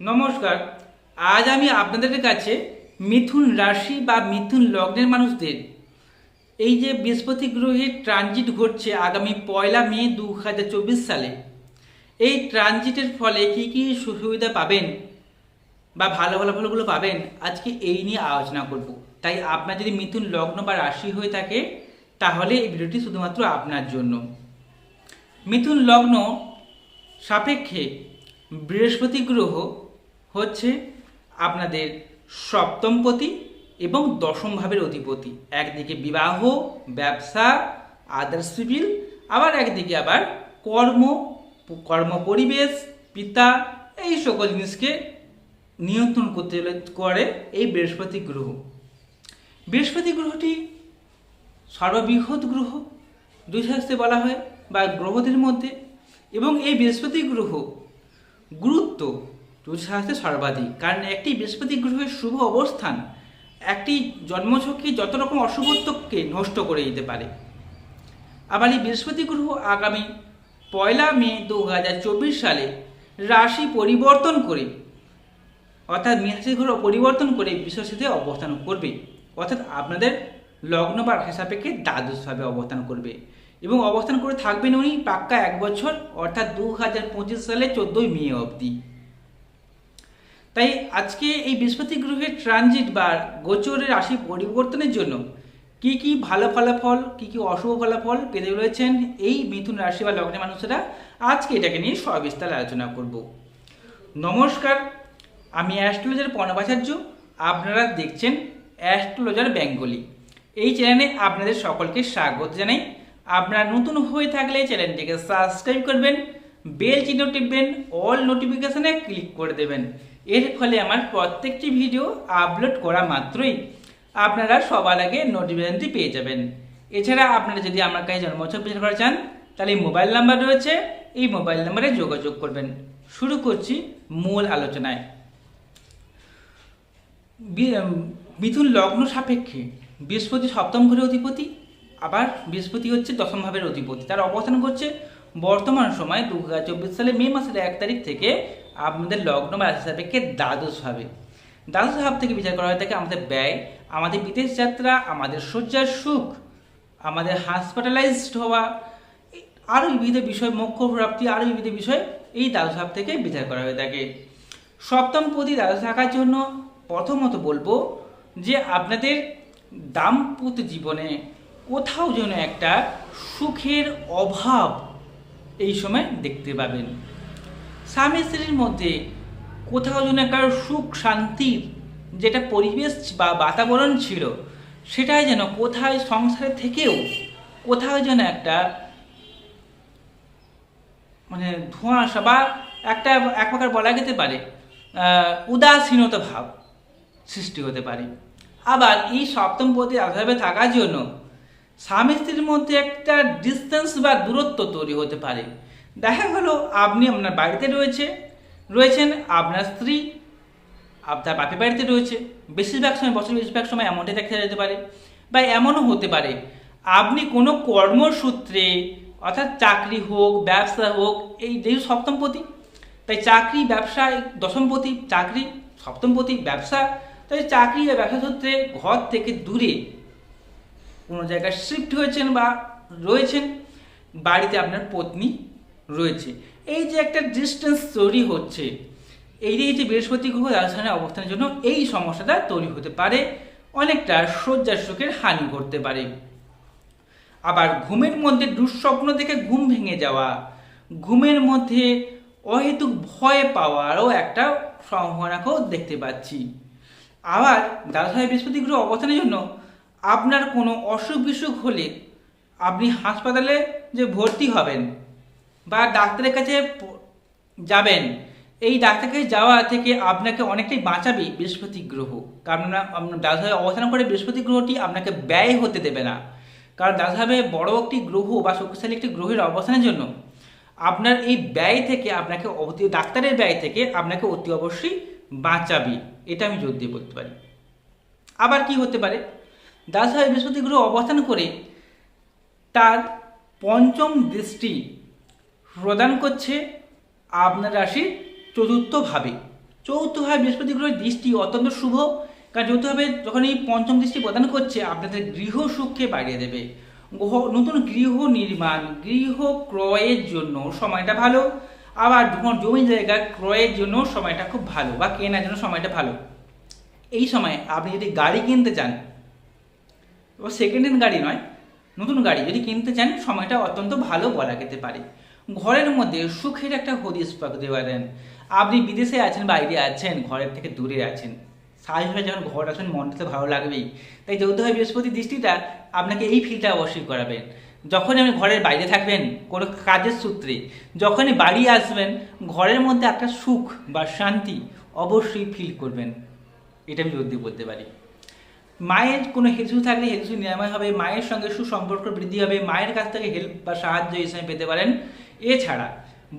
নমস্কার। আজ আমি আপনাদের কাছে মিথুন রাশি বা মিথুন লগ্নের মানুষদের এই যে বৃহস্পতি গ্রহের ট্রানজিট ঘটছে আগামী পয়লা মে দু হাজার চব্বিশ সালে, এই ট্রানজিটের ফলে কি কি সুবিধা পাবেন বা ভালো ভালো ফলগুলো পাবেন, আজকে এই নিয়ে আলোচনা করব। তাই আপনার যদি মিথুন লগ্ন বা রাশি হয়ে থাকে, তাহলে এই ভিডিওটি শুধুমাত্র আপনার জন্য। মিথুন লগ্ন সাপেক্ষে বৃহস্পতি গ্রহ হচ্ছে আপনাদের সপ্তমপতি এবং দশম ভাবের অধিপতি। একদিকে বিবাহ, ব্যবসা আদার সিভিল আবার একদিকে আবার কর্ম কর্ম পরিবেশ, পিতা, এই সকল জিনিসকে নিয়ন্ত্রণ করতে করে এই বৃহস্পতি গ্রহ। বৃহস্পতি গ্রহটি সর্ববৃহৎ গ্রহ, দুই শাস্ত্রে বলা হয়, বা গ্রহদের মধ্যে। এবং এই বৃহস্পতি গ্রহ গুরুত্ব জ্যোতিষশাস্ত্রে সর্বাধিক, কারণ একটি বৃহস্পতি গ্রহের শুভ অবস্থান একটি জন্মছকে যত রকম অশুভত্বকে নষ্ট করে দিতে পারে। আবার এই বৃহস্পতি গ্রহ আগামী পয়লা মে দু হাজার চব্বিশ সালে রাশি পরিবর্তন করে, অর্থাৎ মেষরাশি ঘর পরিবর্তন করে বিশ্বসাথে অবস্থান করবে। অর্থাৎ আপনাদের লগ্ন বা রাশি সাপেক্ষে দ্বাদশভাবে অবস্থান করবে এবং অবস্থান করে থাকবেন উনি পাক্কা এক বছর, অর্থাৎ দু হাজার পঁচিশ সালে চোদ্দোই মে অবধি। তাই আজকে এই বৃহস্পতি গ্রহের ট্রানজিট বা গোচরের রাশি পরিবর্তনের জন্য কি কি ভালো ফলাফল, কি কি অশুভ ফলাফল পেতে রয়েছেন এই মিথুন রাশি বা লগ্নের মানুষেরা, আজকে এটাকে নিয়ে সবিস্তার আলোচনা করব। নমস্কার, আমি অ্যাস্ট্রোলজার পর্ণবাচার্য, আপনারা দেখছেন অ্যাস্ট্রোলজার বেঙ্গলি। এই চ্যানেলে আপনাদের সকলকে স্বাগত জানাই। আপনারা নতুন হয়ে থাকলে চ্যানেলটিকে সাবস্ক্রাইব করবেন, বেল চিহ্ন টিপবেন, অল নোটিফিকেশনে ক্লিক করে দেবেন। এর ফলে আমার প্রত্যেকটি ভিডিও আপলোড করা মাত্রই আপনারা সবার আগে নোটিফিকেশনটি পেয়ে যাবেন। এছাড়া আপনারা যদি আমার কাছে জন্মোৎসব বিচার করা চান, তাহলে মোবাইল নাম্বার রয়েছে, এই মোবাইল নাম্বারে যোগাযোগ করবেন। শুরু করছি মূল আলোচনায়। মিথুন লগ্ন সাপেক্ষে বৃহস্পতি সপ্তম ঘরের অধিপতি, আবার বৃহস্পতি হচ্ছে দশম ভাবের অধিপতি। তার অবস্থান করছে বর্তমান সময় দু হাজার চব্বিশ সালে মে মাসের এক তারিখ থেকে আপনাদের লগ্ন বা রাশি সাপেক্ষে দ্বাদশ ভাবে। দ্বাদশ ভাব থেকে বিচার করা হয়ে থাকে আমাদের ব্যয়, আমাদের বিদেশ যাত্রা, আমাদের শয্যার সুখ, আমাদের হসপিটালাইজড হওয়া আরও বিবিধ বিষয়, মোক্ষ প্রাপ্তি আরও বিবিধ বিষয় এই দ্বাদশ ভাব থেকে বিচার করা হয়ে থাকে সপ্তম পতি দ্বাদশ থাকার জন্য প্রথমত বলব যে আপনাদের দাম্পত্য জীবনে কোথাও যেন একটা সুখের অভাব এই সময় দেখতে পাবেন। স্বামী স্ত্রীর মধ্যে কোথাও যেন একটা সুখ শান্তির যেটা পরিবেশ বা বাতাবরণ ছিল, সেটাই যেন কোথায় সংসারে থেকেও কোথাও যেন একটা মানে ধোঁয়াশা বা একটা এক প্রকার বলা যেতে পারে উদাসীনতা ভাব সৃষ্টি হতে পারে। আবার এই সপ্তম পদে আধারে থাকার জন্য স্বামী স্ত্রীর মধ্যে একটা ডিস্টেন্স বা দূরত্ব তৈরি হতে পারে। দেখা গেল, আপনি আপনার বাড়িতে রয়েছে, রয়েছেন আপনার স্ত্রী আপনার বাপের বাড়িতে রয়েছে। বেশিরভাগ সময় বছর বেশিরভাগ সময় এমনটাই দেখা যেতে পারে বা এমনও হতে পারে। আপনি কোনো কর্মসূত্রে, অর্থাৎ চাকরি হোক, ব্যবসা হোক, এই যেহেতু সপ্তমপতি তাই চাকরি, ব্যবসা দশমপতি চাকরি সপ্তমপতি ব্যবসা, তাই চাকরি বা ব্যবসা সূত্রে ঘর থেকে দূরে কোনো জায়গায় শিফট হয়েছেন বা রয়েছেন, বাড়িতে আপনার পত্নী রয়েছে। এই যে একটা ডিস্টেন্স তৈরি হচ্ছে, এই যে এই যে বৃহস্পতি গ্রহ রাজধানী অবস্থানের জন্য এই সমস্যাটা তৈরি হতে পারে, অনেকটা শয্যার সুখের হানি করতে পারে। আবার ঘুমের মধ্যে দুঃস্বপ্ন দেখে ঘুম ভেঙে যাওয়া, ঘুমের মধ্যে অহেতুক ভয় পাওয়ারও একটা সম্ভাবনাকেও দেখতে পাচ্ছি। আবার দাদা বৃহস্পতি গ্রহ অবস্থানের জন্য আপনার কোনো অসুখ বিসুখ হলে আপনি হাসপাতালে যে ভর্তি হবেন বা ডাক্তারের কাছে যাবেন। এই ডাক্তারের কাছে যাওয়া থেকে আপনাকে অনেকটাই বাঁচাবে বৃহস্পতি গ্রহ। কারণ আপনার অবস্থান করে বৃহস্পতি গ্রহটি আপনাকে ব্যয় হতে দেবে না। কারণ দাদা বড় একটি গ্রহ বা শক্তিশালী একটি গ্রহের অবস্থানের জন্য আপনার এই ব্যয় থেকে আপনাকে অতি, ডাক্তারের ব্যয় থেকে আপনাকে অতি অবশ্যই বাঁচাবে। এটা আমি জোর দিয়ে বলতে পারি। আবার কি হতে পারে? দাদা সাহেব বৃহস্পতি গ্রহ অবস্থান করে তার পঞ্চম দৃষ্টি প্রদান করছে আপনার রাশির চতুর্থ ভাবে। চৌথভাবে বৃহস্পতি গ্রহের দৃষ্টি অত্যন্ত শুভ, কারণ যৌথভাবে যখন এই পঞ্চম দৃষ্টি প্রদান করছে, আপনাদের গৃহ সুখকে বাড়িয়ে দেবে। গ্রহ- নতুন গৃহ নির্মাণ, গৃহ ক্রয়ের জন্য সময়টা ভালো, আবার যখন জমি জায়গা ক্রয়ের জন্য সময়টা খুব ভালো, বা কেনার জন্য সময়টা ভালো। এই সময় আপনি যদি গাড়ি কিনতে চান সেকেন্ড হ্যান্ড গাড়ি নয়, নতুন গাড়ি যদি কিনতে চান, সময়টা অত্যন্ত ভালো বলা যেতে পারে। ঘরের মধ্যে সুখের একটা হদিস পাকতে পারেন আপনি বিদেশে আছেন, বাইরে আছেন, ঘরের থেকে দূরে আছেন। স্বাভাবিকভাবে যখন ঘর আসবেন, মনটা তো ভালো লাগবেই। তাই যৌথভাবে বৃহস্পতি দৃষ্টিটা আপনাকে এই ফিলটা অবশ্যই করাবেন। যখন আপনি ঘরের বাইরে থাকবেন, কোনো কাজের সূত্রে, যখনই বাড়ি আসবেন, ঘরের মধ্যে একটা সুখ বা শান্তি অবশ্যই ফিল করবেন। এটা আমি দিয়ে বলতে পারি। মায়ের কোনো হেলসু থাকলে হেলসু নিরাময় হবে, মায়ের সঙ্গে সুসম্পর্ক বৃদ্ধি হবে, মায়ের কাছ থেকে হেল্প বা সাহায্য হিসেবে পেতে পারেন। এছাড়া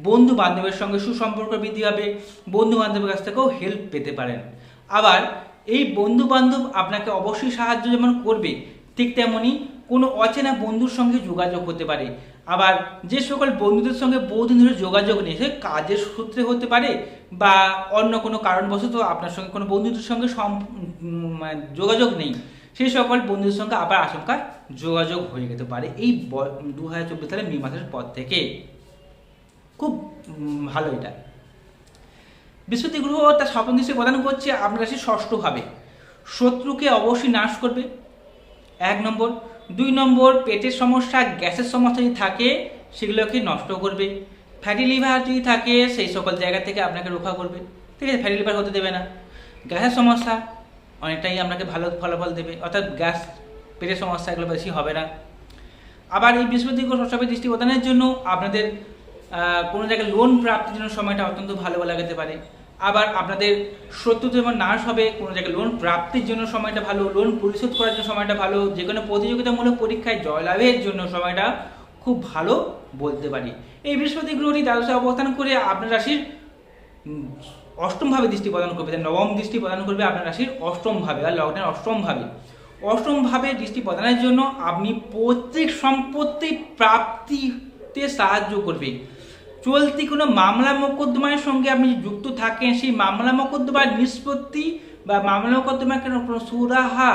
বন্ধু বান্ধবের সঙ্গে সুসম্পর্ক বৃদ্ধি হবে বন্ধু বান্ধবের কাছ থেকেও হেল্প পেতে পারেন। আবার এই বন্ধু বান্ধব আপনাকে অবশ্যই সাহায্য যেমন করবে, ঠিক তেমনই কোনো অচেনা বন্ধুর সঙ্গে যোগাযোগ হতে পারে। আবার যে সকল বন্ধুদের সঙ্গে বহুদিন ধরে যোগাযোগ নেই, সে কাজের সূত্রে হতে পারে বা অন্য কোনো কারণবশত আপনার সঙ্গে কোনো বন্ধুদের সঙ্গে মানে যোগাযোগ নেই সেই সকল বন্ধুদের সঙ্গে আবার আশঙ্কা যোগাযোগ হয়ে যেতে পারে এই দু হাজার চব্বিশ সালের মে মাসের পর থেকে। খুব ভালো এটা। বৃহস্পতি গ্রহ তার স্বপ্ন দৃষ্টি প্রদান করছে, আপনার রাশি ষষ্ঠভাবে। শত্রুকে অবশ্যই নাশ করবে। এক নম্বর। দুই নম্বর, পেটের সমস্যা, গ্যাসের সমস্যা যদি থাকে, সেগুলোকে নষ্ট করবে। ফ্যাটি লিভার যদি থাকে, সেই সকল জায়গা থেকে আপনাকে রক্ষা করবে। ঠিক আছে, ফ্যাটি লিভার হতে দেবে না। গ্যাসের সমস্যা অনেকটাই আপনাকে ভালো ফলাফল দেবে। অর্থাৎ গ্যাস, পেটের সমস্যা এগুলো বেশি হবে না। আবার এই বৃহস্পতি গ্রহ সবসময় দৃষ্টি প্রদানের জন্য আপনাদের কোনো জায়গায় লোন প্রাপ্তির জন্য সময়টা অত্যন্ত ভালো লাগাতে পারে। আবার আপনাদের শত্রু যেমন নাশ হবে, কোনো জায়গায় লোন প্রাপ্তির জন্য সময়টা ভালো লোন পরিশোধ করার জন্য সময়টা ভালো, যে কোনো প্রতিযোগিতামূলক পরীক্ষায় জয়লাভের জন্য সময়টা খুব ভালো বলতে পারি। এই বৃহস্পতি গ্রহটি দ্বাদশে অবস্থান করে আপনার রাশির অষ্টমভাবে দৃষ্টি প্রদান করবে নবম দৃষ্টি প্রদান করবে আপনার রাশির অষ্টমভাবে আর লগ্নের অষ্টমভাবে। অষ্টমভাবে দৃষ্টি প্রদানের জন্য আপনি প্রত্যেক সম্পত্তি প্রাপ্তিতে সাহায্য করবে। চলতি কোনো মামলা মোকদ্দমার সঙ্গে আপনি যুক্ত থাকেন, সেই মামলা মোকদ্দমার নিষ্পত্তি বা মামলা মোকদ্দমার কোনো সুরাহা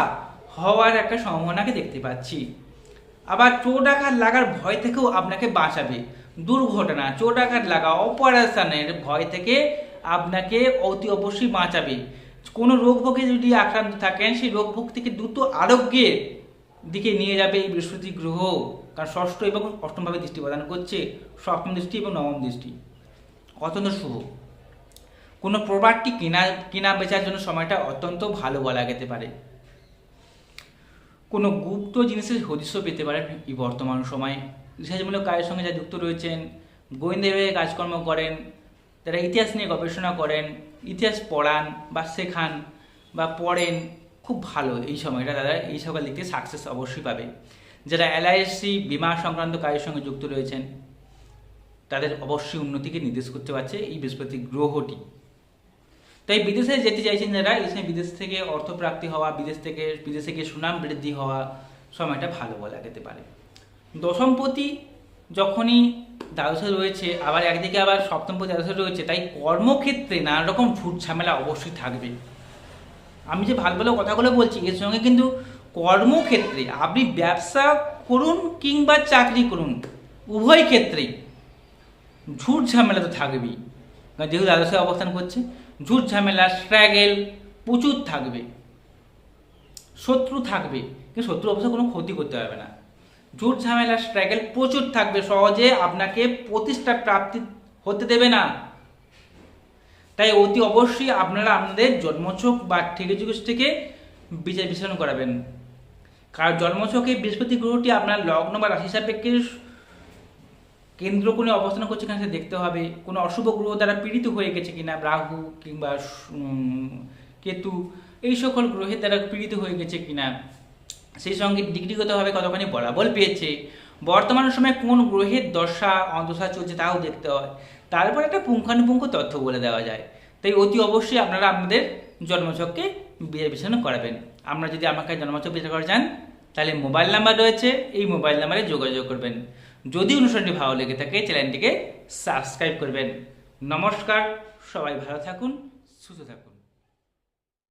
হওয়ার একটা সম্ভাবনাকে দেখতে পাচ্ছি। আবার চোট আঘাত লাগার ভয় থেকেও আপনাকে বাঁচাবে। দুর্ঘটনা চোট আঘাত লাগা অপারেশনের ভয় থেকে আপনাকে অতি অবশ্যই বাঁচাবে। কোনো রোগ ভোগে যদি আক্রান্ত থাকেন, সেই রোগ ভোগ থেকে দ্রুত আরোগ্যের দিকে নিয়ে যাবে এই বৃহস্পতি গ্রহ। কারণ ষষ্ঠ এবং অষ্টমভাবে দৃষ্টি প্রদান করছে। সপ্তম দৃষ্টি এবং নবম দৃষ্টি। অত্যন্ত শুভ। কোনো প্রপার্টি কেনা কেনা বেচার জন্য সময়টা অত্যন্ত ভালো বলা যেতে পারে। কোনো গুপ্ত জিনিসের হদিশও পেতে পারেন এই বর্তমান সময়ে। রিসার্চমূলক কাজের সঙ্গে যা যুক্ত রয়েছেন, গোয়েন্দা বিভাগে কাজকর্ম করেন যারা ইতিহাস নিয়ে গবেষণা করেন, ইতিহাস পড়ান বা শেখান বা পড়েন খুব ভালো এই সময়টা তারা এই সকল দিক থেকে সাকসেস অবশ্যই পাবে। যারা এলআইসি বিমা সংক্রান্ত কাজের সঙ্গে যুক্ত রয়েছেন, তাদের অবশ্যই উন্নতিকে নির্দেশ করতে পারছে এই বৃহস্পতি গ্রহটি। তাই বিদেশে যেতে চাইছেন যারা, এই সময় বিদেশ থেকে অর্থপ্রাপ্তি হওয়া, বিদেশ থেকে, বিদেশে গিয়ে সুনাম বৃদ্ধি হওয়া সময়টা ভালো বলা যেতে পারে। দশমপতি যখনই দ্বাদশে রয়েছে, আবার একদিকে আবার সপ্তমপতি দ্বাদশে রয়েছে, তাই কর্মক্ষেত্রে নানা রকম ঝামেলা অবশ্যই থাকবে। আমি যে ভালো ভালো কথাগুলো বলছি, এর সঙ্গে কিন্তু কর্মক্ষেত্রে আপনি ব্যবসা করুন কিংবা চাকরি করুন, উভয় ক্ষেত্রেই ঝুট ঝামেলা তো থাকবেই। যেহেতু দ্বাদশে অবস্থান করছে, ঝুট ঝামেলা স্ট্র্যাগেল প্রচুর থাকবে। শত্রু থাকবে, কিন্তু শত্রু অবশ্য কোনো ক্ষতি করতে পারবে না। ঝুট ঝামেলা স্ট্রাগেল প্রচুর থাকবে, সহজে আপনাকে প্রতিষ্ঠা প্রাপ্তি হতে দেবে না। তাই অতি অবশ্যই আপনারা আপনাদের জন্মছক বা ঠিকজুগুস থেকে বিচার বিশ্লেষণ করাবেন। কারণ জন্মছকে বৃহস্পতি গ্রহটি আপনার লগ্ন বা রাশি সাপেক্ষে কেন্দ্র কোণে অবস্থান করছে কিনা দেখতে হবে। কোনো অশুভ গ্রহ দ্বারা পীড়িত হয়ে গেছে কিনা, রাহু কিংবা কেতু, এই সকল গ্রহের দ্বারা পীড়িত হয়ে গেছে কিনা, সেই সঙ্গে ডিগ্রিগতভাবে কতখানি বলাবল পেয়েছে, বর্তমান সময়ে কোন গ্রহের দশা অন্তশা চলছে তাও দেখতে হয়। তারপর একটা পুঙ্খানুপুঙ্খ তথ্য বলে দেওয়া যায়। তাই অতি অবশ্যই আপনারা আপনাদের জন্মছককে বিশ্লেষণ করাবেন। আমরা যদি আমাকে জন্মছক বিচার করা যান তাহলে মোবাইল নাম্বার রয়েছে, এই মোবাইল নাম্বারে যোগাযোগ করবেন। যদি অনুষ্ঠানটি ভালো লেগে থাকে, চ্যানেলটিকে সাবস্ক্রাইব করবেন। নমস্কার, সবাই ভালো থাকুন, সুস্থ থাকুন।